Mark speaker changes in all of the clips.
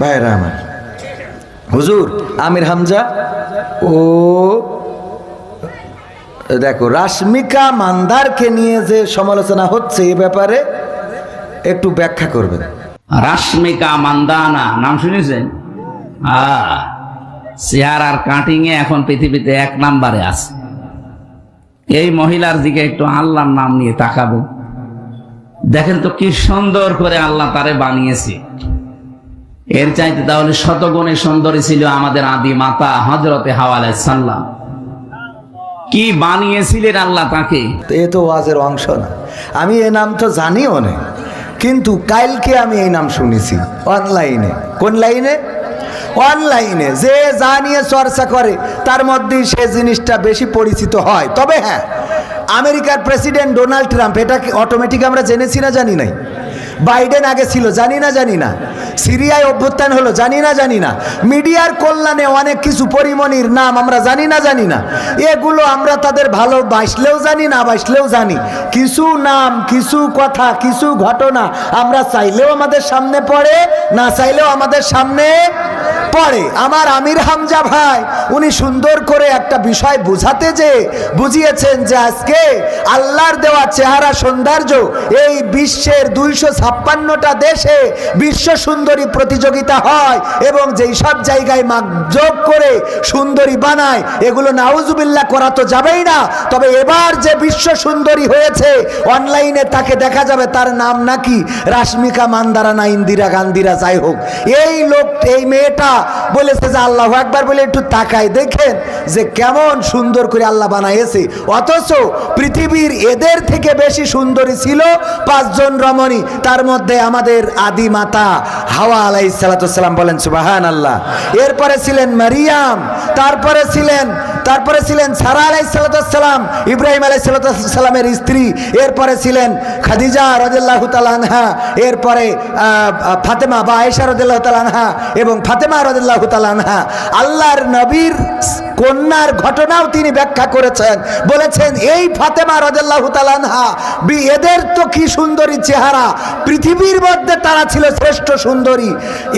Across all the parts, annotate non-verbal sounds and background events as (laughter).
Speaker 1: ভাইরা আমার। হুজুর আমির হামজা ও দেখো রাশ্মিকা মান্দারকে নিয়ে যে সমালোচনা হচ্ছে এ ব্যাপারে একটু ব্যাখ্যা করবেন।
Speaker 2: রাশ্মিকা মান্দানা নাম শুনেছেন? আহ, চেহারার কাটিং এ এখন পৃথিবীতে এক নাম্বারে আছে। এই মহিলার দিকে একটু আল্লাহর নাম নিয়ে তাকাবো। দেখেন তো কি সুন্দর করে আল্লাহ তারে বানিয়েছে। এর চাইতে তাহলে শতগুণে সুন্দরী ছিল আমাদের আদি মাতা হজরতে হাওয়ালে সাল্লাম কি বানিয়েছিলেন আল্লাহ তাকে?
Speaker 1: এ তো ওয়াজের অংশ না। আমি এ নাম তো জানিও না। কিন্তু কালকে আমি এই নাম শুনেছি, অনলাইনে। কোন লাইনে? অনলাইনে। যে যা নিয়ে চর্চা করে, তার মধ্যেই সে জিনিসটা বেশি পরিচিত হয়। তবে হ্যাঁ আমেরিকার প্রেসিডেন্ট ডোনাল্ড ট্রাম্প, এটা অটোমেটিক আমরা জেনেছি না জানি নাই? বাইডেন আগে ছিল, জানি না জানি না। সিরিয়ায় অভ্যুত্থান হলো, জানি না জানি না। মিডিয়ার কল্যাণে অনেক কিছু পরিমণির নাম আমরা জানি না জানি না। এগুলো আমরা তাদের ভালো বাসলেও জানি, না বাসলেও জানি। কিছু নাম, কিছু কথা, কিছু ঘটনা আমরা চাইলেও আমাদের সামনে পড়ে, না চাইলেও আমাদের সামনে পড়ে। আমার আমির হামজা ভাই, উনি সুন্দর করে একটা বিষয় বুঝাতে যে, বুঝিয়েছেন যে আজকে আল্লাহর দেওয়া চেহারা সৌন্দর্য এই বিশ্বের দুইশো ছাপ্পান্নটা দেশে বিশ্ব সুন্দরী প্রতিযোগিতা হয় এবং যেই সব জায়গায় যোগ করে সুন্দরী বানায়, এগুলো নাউজুবিল্লাহ করা তো যাবেই না। তবে এবার যে বিশ্ব সুন্দরী হয়েছে, অনলাইনে তাকে দেখা যাবে, তার নাম নাকি রাশ্মিকা মান্দারা না ইন্দিরা গান্ধীরা, যাই হোক। এই লোক, এই মেয়েটা বলেছে যে আল্লাহ একবার বলে একটু তাকায় দেখেন যে কেমন সুন্দর করে আল্লাহ বানাইছে। অথচ পৃথিবীর এদের থেকে বেশি সুন্দরী ছিল পাঁচজন রমণী, তার মধ্যে আমাদের আদি মাতা হাওয়া আলাই সালাতাম বলেন সুবাহান আল্লাহ এরপরে ছিলেন মারিয়াম, তারপরে ছিলেন তারপরে ছিলেন সারা আলাই সালাতাম ইব্রাহিম আলাই সালাতামের স্ত্রী, এরপরে ছিলেন খাদিজা রাজিল্লাহ তালানহা এরপরে ফাতেমা বা আয়েশা রাজিল্লাহ তালানহা এবং ফাতেমা আল্লাহর নবীর কন্যার ঘটনাও তিনি ব্যাখ্যা করেছেন। বলেছেন, এই ফাতেমা রাজিল্লাহ তালানহা বি, এদের তো কি সুন্দরী চেহারা। পৃথিবীর মধ্যে তারা ছিল শ্রেষ্ঠ সুন্দরী।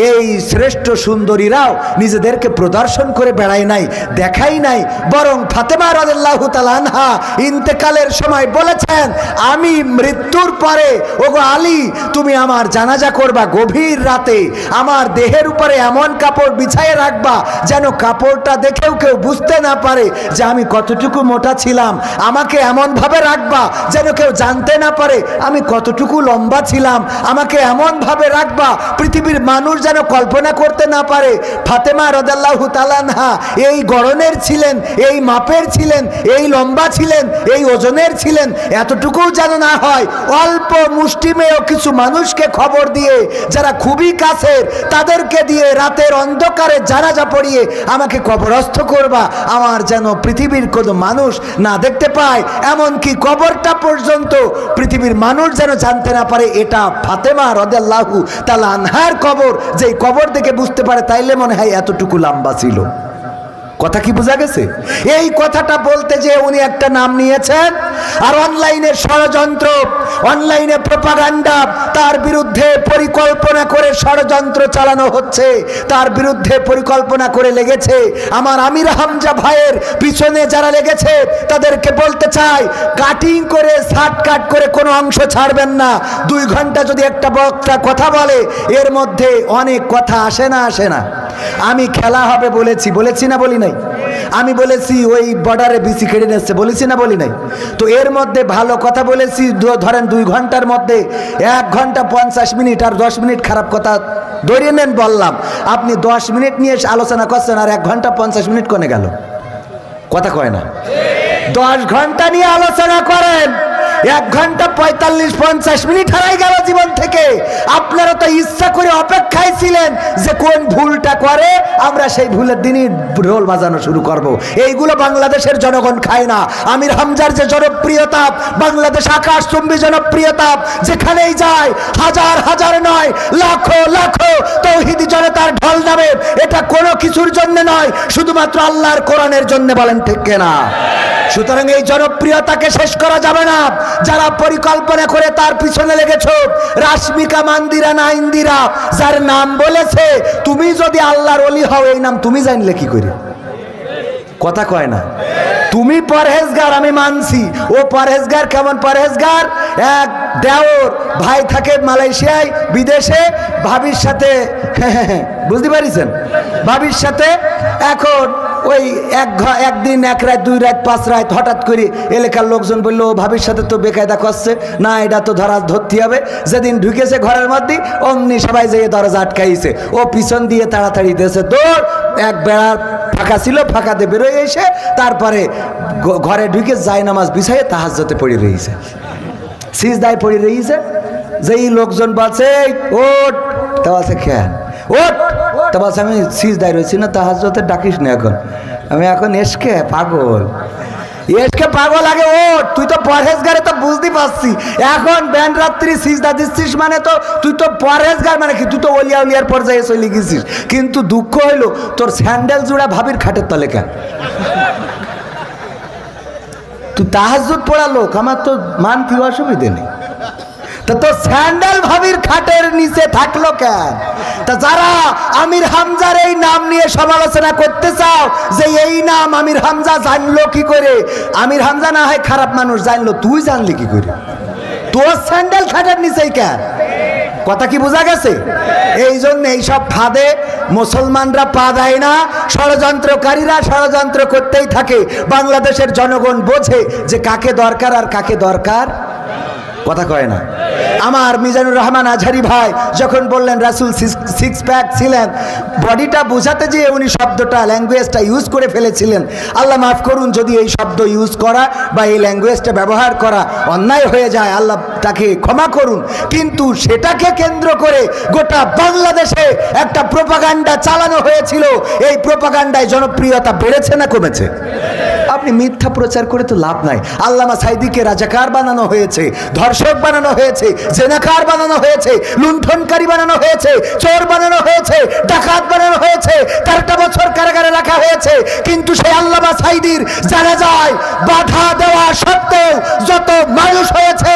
Speaker 1: এই শ্রেষ্ঠ সুন্দরীরাও নিজেদেরকে প্রদর্শন করে বেড়ায় নাই, দেখাই নাই। বরং ফাতেমা রাজিল্লাহ তালানহা ইন্তেকালের সময় বলেছেন, আমি মৃত্যুর পরে, ওগো আলী, তুমি আমার জানাজা করবা গভীর রাতে। আমার দেহের উপরে এমন কাপড় বিছাইয়ে রাখবা যেন কাপড়টা দেখেও কেউ বুঝতে না পারে যে আমি কতটুকু মোটা ছিলাম। আমাকে এমনভাবে রাখবা যেন কেউ জানতে না পারে আমি কতটুকু লম্বা ছিলাম। আমাকে এমনভাবে রাখবা পৃথিবীর মানুষ যেন কল্পনা করতে না পারে। ফাতেমা রদাল্লাহ তালানহা এই গড়নের ছিলেন, এই মাপের ছিলেন, এই লম্বা ছিলেন, এই ওজনের ছিলেন। এতটুকুও যেন না হয়, অল্প মুষ্টিমেয় কিছু মানুষকে খবর দিয়ে, যারা খুবই কাছের, তাদেরকে দিয়ে রাতের অন্ধকারে জানাজা পড়িয়ে আমাকে কবরস্থ করবা। আমার যেন পৃথিবীর কোনো মানুষ না দেখতে পায়, এমনকি কবরটা পর্যন্ত পৃথিবীর মানুষ যেন জানতে না পারে, এটা ফাতেমা রদাল্লাহু তালা আনহার কবর। যেই কবর দেখে বুঝতে পারে, তাইলে মনে হয় এতটুকু লম্বা ছিল। কথা কি বোঝা গেছে? এই কথাটা বলতে যে উনি একটা নাম নিয়েছেন, আর অনলাইনে ষড়যন্ত্র, অনলাইনে প্রপাগান্ডা তার বিরুদ্ধে পরিকল্পনা করে ষড়যন্ত্র চালানো হচ্ছে, তার বিরুদ্ধে পরিকল্পনা করে লেগেছে। আমার আমির হামজা ভাইয়ের পিছনে যারা লেগেছে, তাদেরকে বলতে চাই, কাটিং করে শার্ট কাট করে কোনো অংশ ছাড়বেন না। দুই ঘণ্টা যদি একটা বক্তা কথা বলে, এর মধ্যে অনেক কথা আসে না আসে না। আমি খেলা হবে বলেছি বলেছি না বলি নাই। আমি বলেছি, ওই বর্ডারে বিসি কেড়ে নিচ্ছে বলেছি না, বলি নাই। তো এর মধ্যে ভালো কথা বলেছি ধরেন দুই ঘণ্টার মধ্যে এক ঘণ্টা পঞ্চাশ মিনিট আর দশ মিনিট খারাপ কথা ধরে নেন বললাম। আপনি দশ মিনিট নিয়ে আলোচনা করছেন আর এক ঘণ্টা পঞ্চাশ মিনিট কনে গেল। কথা কয় না। দশ ঘণ্টা নিয়ে আলোচনা করেন। এক ঘণ্টা পঁয়তাল্লিশ, পঞ্চাশ মিনিট হারাই গেল জীবন থেকে। আপনারা তো ইচ্ছা করে অপেক্ষায় ছিলেন যে কোন ভুলটা করে, আমরা সেই ভুলের দিনই ঢোল বাজানো শুরু করব। এইগুলো বাংলাদেশের জনগণ খায় না। আমির হামজার যে জনপ্রিয়তা বাংলাদেশ আকাশ চুম্বী জনপ্রিয়তা যেখানেই যায়, হাজার হাজার নয়, লাখো লাখো তৌহিদি জনতার ঢল নামে। এটা কোনো কিছুর জন্য নয়, শুধুমাত্র আল্লাহর কোরআনের জন্য বলেন ঠিক না সুতরাং এই জনপ্রিয়তাকে শেষ করা যাবে না। যারা পরিকল্পনা করে তার পিছনে লেগেছ, রাশ্মিকা মান্দিরা না ইন্দিরা, যার নাম বলেছে, তুমি যদি আল্লাহর অলি হও, এই নাম তুমি জানলে কি করে? কথা কয় না। তুমি পরহেজগার, আমি মানছি। ও পরহেজগার কেমন পরহেজগার? এক দেওর ভাই থাকে মালয়েশিয়ায়, বিদেশে, ভাবির সাথে, (laughs) বুঝতে পারিছেন? ভাবির সাথে, এখন ওই এক ঘ- একদিন এক রাত দুই রাত পাঁচ রাত হঠাৎ করে এলাকার লোকজন বলল ও সাথে তো বেকায়দা করছে। না এটা তো ধরা ধরতে হবে। যেদিন ঢুকেছে ঘরের মধ্যে অমনি সবাই যেয়ে দরজা আটকাইছে। ও পিছন দিয়ে তাড়াতাড়ি দেশে দৌড়! এক বেড়ার ফাঁকা ছিল ফাঁকাতে বেরোয় এসে তারপরে ঘরে ঢুকে যায় নামাজ বিছাইয়ে তাহাজ্যতে পড়ে রয়েছে সিজদায় পড়ে রয়েছে যেই লোকজন বলছে "এই, ওঠ! তা বলছে খেয়াল। ওঠ! তা বলছে আমি সিজদায় রয়েছি না তাহাজ্যতে ডাকিস না এখন। আমি এখন এসকে পাগল। এসকে পাগল আগে ওঠ, তুই তো পরহেজগারে তো বুঝতে পারছি। এখন ব্যান রাত্রি সিজদা দিচ্ছিস মানে তো তুই তো পরহেজগার মানে কি? তুই তো অলিয়া উলিয়ার পর্যায়ে চলে গেছিস। কিন্তু দুঃখ হইল, তোর স্যান্ডেল জুড়া ভাবির খাটের তলে কেন? তুই তাহাজুদ পড়া লোক, আমার তো মানতি অসুবিধে নেই? তা তোর স্যান্ডেল ভাবির খাটের নিচে থাকল কেন? তা যারা আমির হামজার এই নাম নিয়ে সমালোচনা করতে চাও, যে এই নাম আমির হামজা জানলো কি করে? আমির হামজা না হয় খারাপ মানুষ, জানলো, তুই জানলি কি করে? তোর স্যান্ডেল খাটের নিচেই কেন? কথা কি বোঝা গেছে? এই জন্য এইসব ফাঁদে মুসলমানরা পা দেয় না, ষড়যন্ত্রকারীরা ষড়যন্ত্র করতেই থাকে। বাংলাদেশের জনগণ বোঝে যে কাকে দরকার আর কাকে দরকার। কথা কয় না। আমার মিজানুর রহমান আঝারি ভাই যখন বললেন, রাসুল সিক্স প্যাক ছিলেন। বডিটা বোঝাতে যেয়ে উনি শব্দটা ল্যাঙ্গুয়েজটা ইউজ করে ফেলেছিলেন। আল্লাহ মাফ করুন, যদি এই শব্দ ইউজ করা বা এই ল্যাঙ্গুয়েজটা ব্যবহার করা অন্যায় হয়ে যায়, আল্লাহ তাকে ক্ষমা করুন। কিন্তু সেটাকে কেন্দ্র করে গোটা বাংলাদেশে একটা প্রোপাগান্ডা চালানো হয়েছিল। এই প্রোপাগান্ডায় জনপ্রিয়তা বেড়েছে না কমেছে? আপনি মিথ্যা প্রচার করে তো লাভ নাই। আল্লামা সাইদিকে রাজাকার বানানো হয়েছে, ধর্ষক বানানো হয়েছে, জেনাকার বানানো হয়েছে, লুণ্ঠনকারী বানানো হয়েছে, চোর বানানো হয়েছে, ডাকাত বানানো হয়েছে, তেরোটা বছর কারাগারে রাখা হয়েছে। কিন্তু সেই আল্লামা সাইদির জানা যায়, বাধা দেওয়া সত্ত্বেও যত মানুষ হয়েছে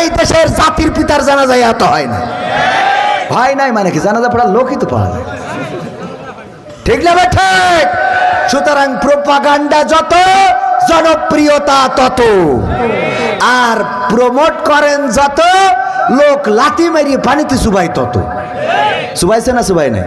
Speaker 1: এই দেশের জাতির পিতার জানা যায় এত হয় না। হয় নাই মানে কি? জানাজা পড়ার লোকই তো পাওয়া যায়। ঠিক না ভাই? ঠিক। সুতরাং প্রোপাগান্ডা যত, জনপ্রিয়তা তত। আর প্রমোট করেন যত, লোক লাথি মারিয়ে পানিতে সুবাই তত। সুবাইছে না সুবাই নাই?